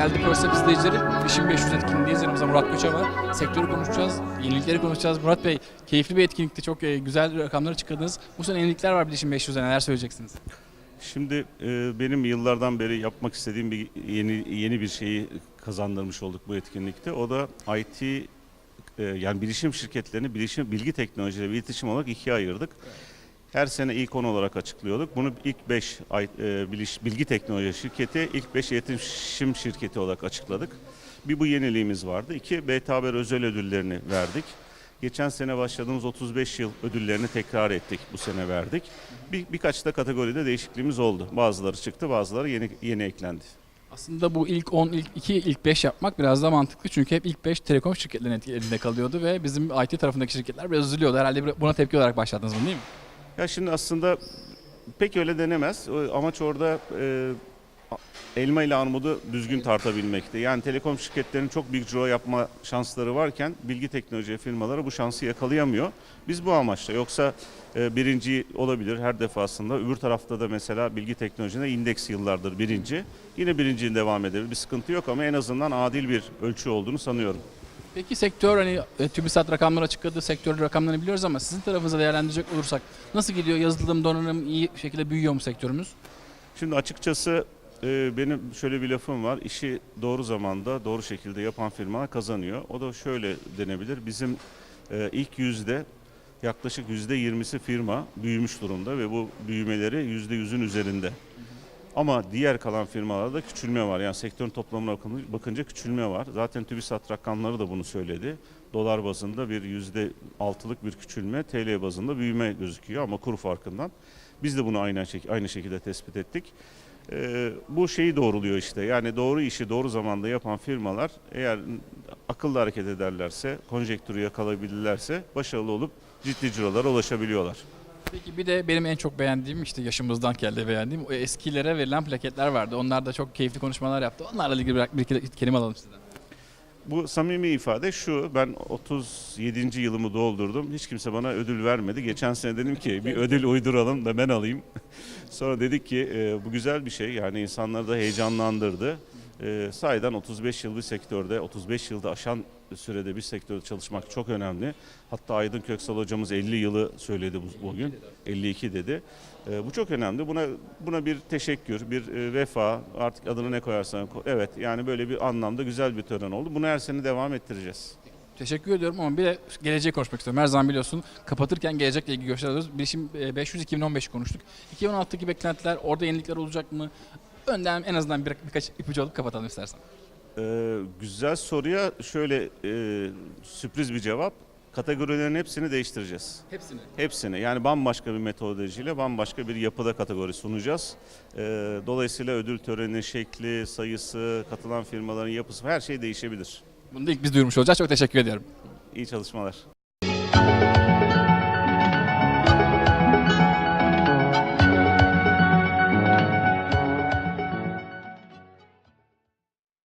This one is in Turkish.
Değerli Korsan izleyicileri, Bilişim 500 etkinliğindeyiz. Yanımızda Murat Göçe var. Sektörü konuşacağız, yenilikleri konuşacağız. Murat Bey, keyifli bir etkinlikte çok e, güzel rakamları çıkardınız. Bu sene yenilikler var Bilişim 500'de neler söyleyeceksiniz? Şimdi e, benim yıllardan beri yapmak istediğim bir yeni yeni bir şeyi kazandırmış olduk bu etkinlikte. O da IT e, yani bilişim şirketlerini bilişim bilgi teknolojileri ve iletişim olarak ikiye ayırdık. Her sene ilk 10 olarak açıklıyorduk. Bunu ilk 5 bilgi teknoloji şirketi, ilk 5 iletişim şirketi olarak açıkladık. Bir bu yeniliğimiz vardı. İki, BT Haber özel ödüllerini verdik. Geçen sene başladığımız 35 yıl ödüllerini tekrar ettik, bu sene verdik. Bir, birkaç da kategoride değişikliğimiz oldu. Bazıları çıktı, bazıları yeni yeni eklendi. Aslında bu ilk 10, ilk 2, ilk 5 yapmak biraz daha mantıklı. Çünkü hep ilk 5 telekom şirketlerinin elinde kalıyordu ve bizim IT tarafındaki şirketler biraz üzülüyordu. Herhalde buna tepki olarak başladınız bunu değil mi? Ya şimdi aslında pek öyle denemez. Amaç orada e, elma ile armudu düzgün tartabilmekti. Yani telekom şirketlerinin çok büyük ciro yapma şansları varken bilgi teknoloji firmaları bu şansı yakalayamıyor. Biz bu amaçla yoksa e, birinci olabilir her defasında. Öbür tarafta da mesela bilgi teknolojide indeks yıllardır birinci. Yine birincinin devam edebilir. Bir sıkıntı yok ama en azından adil bir ölçü olduğunu sanıyorum. Peki sektör hani e, TÜBİSAT rakamları açıkladı, sektör rakamlarını biliyoruz ama sizin tarafınıza değerlendirecek olursak nasıl gidiyor? Yazılım, donanım iyi şekilde büyüyor mu sektörümüz? Şimdi açıkçası e, benim şöyle bir lafım var. İşi doğru zamanda, doğru şekilde yapan firmalar kazanıyor. O da şöyle denebilir. Bizim e, ilk yüzde yaklaşık yüzde yirmisi firma büyümüş durumda ve bu büyümeleri yüzde yüzün üzerinde. Ama diğer kalan firmalarda küçülme var. Yani sektörün toplamına bakın- bakınca küçülme var. Zaten TÜBİSAT rakamları da bunu söyledi. Dolar bazında bir yüzde altılık bir küçülme, TL bazında büyüme gözüküyor ama kur farkından. Biz de bunu aynı, aynı şekilde tespit ettik. Ee, bu şeyi doğruluyor işte. Yani doğru işi doğru zamanda yapan firmalar eğer akıllı hareket ederlerse, konjektürü yakalayabilirlerse başarılı olup ciddi cirolara ulaşabiliyorlar. Peki bir de benim en çok beğendiğim işte yaşımızdan geldi beğendiğim o eskilere verilen plaketler vardı. Onlar da çok keyifli konuşmalar yaptı. Onlarla ilgili bir, bir iki kelime alalım sizden. Bu samimi ifade şu, ben 37. yılımı doldurdum. Hiç kimse bana ödül vermedi. Geçen sene dedim ki bir ödül uyduralım da ben alayım. Sonra dedik ki e, bu güzel bir şey. Yani insanları da heyecanlandırdı. E, sahiden 35 yıl bir sektörde, 35 yılda aşan sürede bir sektörde çalışmak çok önemli. Hatta Aydın Köksal hocamız 50 yılı söyledi bu- bugün. 52 dedi. E, bu çok önemli. Buna buna bir teşekkür, bir e, vefa, artık adını ne koyarsan koy. Evet yani böyle bir anlamda güzel bir tören oldu. Bunu her sene devam ettireceğiz. Teşekkür ediyorum ama bir de geleceği konuşmak istiyorum. Her zaman biliyorsun kapatırken gelecekle ilgili görüşler alıyoruz. Bilişim e, 500 2015 konuştuk. 2016'daki beklentiler orada yenilikler olacak mı? Önden en azından bir, birkaç ipucu alıp kapatalım istersen. Ee, güzel soruya şöyle e, sürpriz bir cevap. Kategorilerin hepsini değiştireceğiz. Hepsini. Hepsini yani bambaşka bir metodolojiyle bambaşka bir yapıda kategori sunacağız. Ee, dolayısıyla ödül töreninin şekli, sayısı, katılan firmaların yapısı her şey değişebilir. Bunu da ilk biz duyurmuş olacağız. Çok teşekkür ediyorum. İyi çalışmalar.